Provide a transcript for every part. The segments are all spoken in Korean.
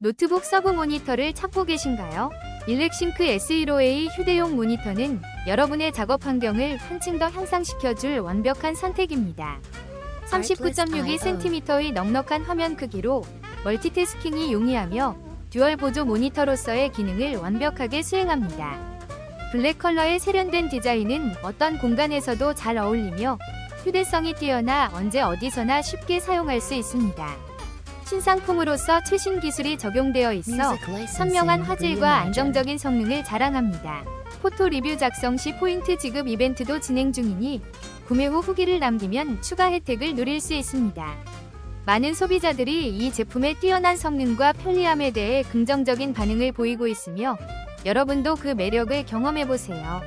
노트북 서브 모니터를 찾고 계신가요? 일렉싱크 S15A 휴대용 모니터는 여러분의 작업 환경을 한층 더 향상시켜줄 완벽한 선택입니다. 39.62cm의 넉넉한 화면 크기로 멀티태스킹이 용이하며 듀얼 보조 모니터로서의 기능을 완벽하게 수행합니다. 블랙 컬러의 세련된 디자인은 어떤 공간에서도 잘 어울리며 휴대성이 뛰어나 언제 어디서나 쉽게 사용할 수 있습니다. 신상품으로서 최신 기술이 적용되어 있어 선명한 화질과 안정적인 성능을 자랑합니다. 포토 리뷰 작성 시 포인트 지급 이벤트도 진행 중이니 구매 후 후기를 남기면 추가 혜택을 누릴 수 있습니다. 많은 소비자들이 이 제품의 뛰어난 성능과 편리함에 대해 긍정적인 반응을 보이고 있으며 여러분도 그 매력을 경험해 보세요.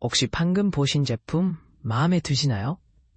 혹시 방금 보신 제품 마음에 드시나요?